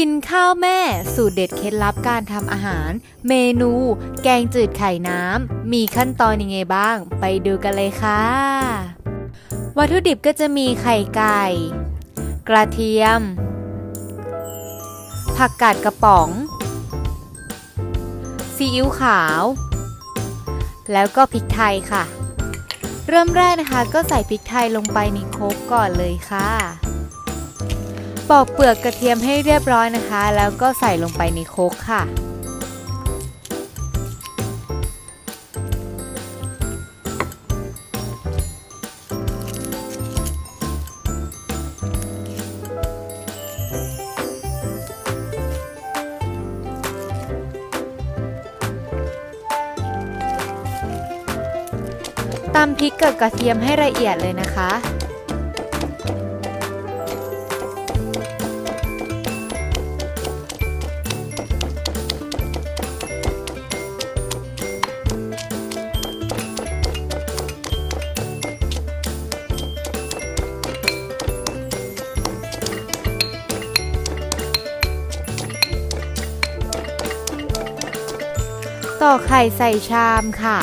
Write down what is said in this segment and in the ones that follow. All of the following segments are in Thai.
กินข้าวแม่สูตรเด็ดเคล็ดลับการทำอาหาร เมนู แกงจืดไข่น้ำ มีขั้นตอนยังไงบ้าง ไปดูกันเลยค่ะ วัตถุดิบก็จะมีไข่ไก่ กระเทียม ผักกาดกระป๋อง ซีอิ๊วขาว แล้วก็พริกไทยค่ะ เริ่มแรกนะคะก็ใส่พริกไทยลงไปในโคกก่อนเลยค่ะ ปอกเปลือกกระเทียมให้เรียบร้อยนะคะ แล้วก็ใส่ลงไปในโคกค่ะ ตำพริกกับกระเทียมให้ละเอียดเลยนะคะ ต่อไข่ใส่ชามค่ะ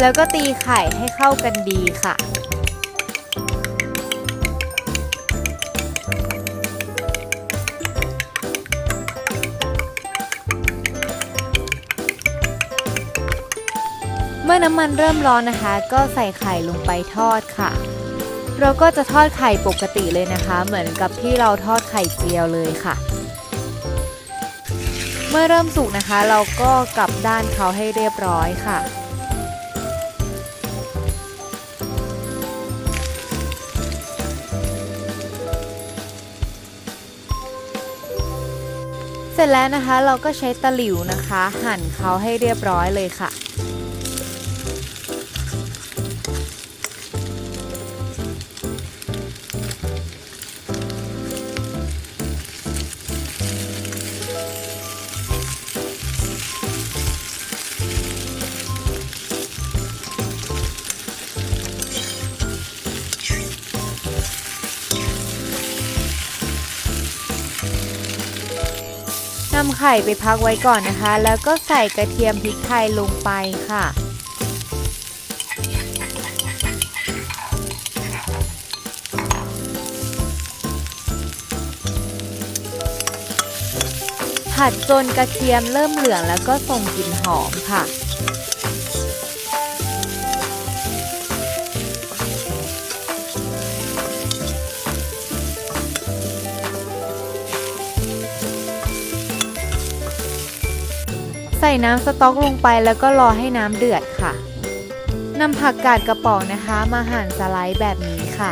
แล้วก็ตีไข่ให้เข้ากันดีค่ะเมื่อน้ำมันเริ่มร้อนนะคะ ก็ใส่ไข่ลงไปทอดค่ะ เราก็จะทอดไข่ปกติเลยนะคะ เหมือนกับที่เราทอดไข่เจียวเลยค่ะ เมื่อเริ่มสุกนะคะ เราก็กลับด้านเขาให้เรียบร้อยค่ะเสร็จแล้วนะคะเราก็ใช้ตะหลิวนะคะ หั่นเขาให้เรียบร้อยเลยค่ะ นำไข่ไปพักไว้ก่อนนะคะ แล้วก็ใส่กระเทียมพริกไทยลงไปค่ะ ผัดจนกระเทียมเริ่มเหลืองแล้วก็ส่งกลิ่นหอมค่ะ ส่น้ำสต๊อกลงไปแล้วก็รอให้น้ำเดือดค่ะนำผักกาดกระป๋องนะคะ มาหั่นสไลด์แบบนี้ค่ะ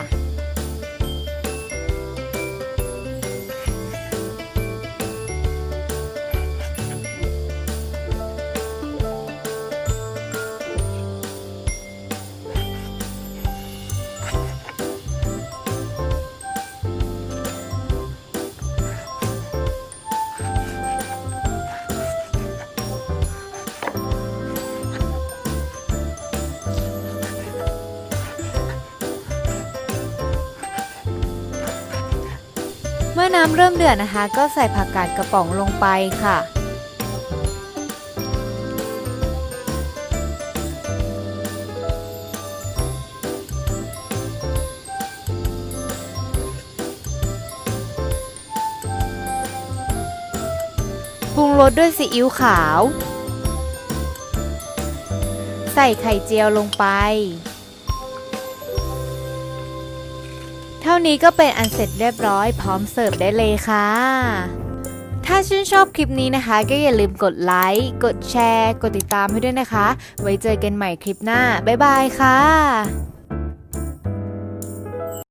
มื่อน้ำเริ่มเดือดนะคะ ก็ใส่ผักกาดกระป๋องลงไปค่ะ ปรุงรสด้วยซีอิ๊วขาว ใส่ไข่เจียวลงไป เท่านี้ก็เป็นอันเสร็จเรียบร้อยพร้อมเสิร์ฟได้เลยค่ะ ถ้าชื่นชอบคลิปนี้นะคะ ก็อย่าลืมกดไลค์กดแชร์ กดติดตามให้ด้วยนะคะ ไว้เจอกันใหม่คลิปหน้า บ๊ายบายค่ะ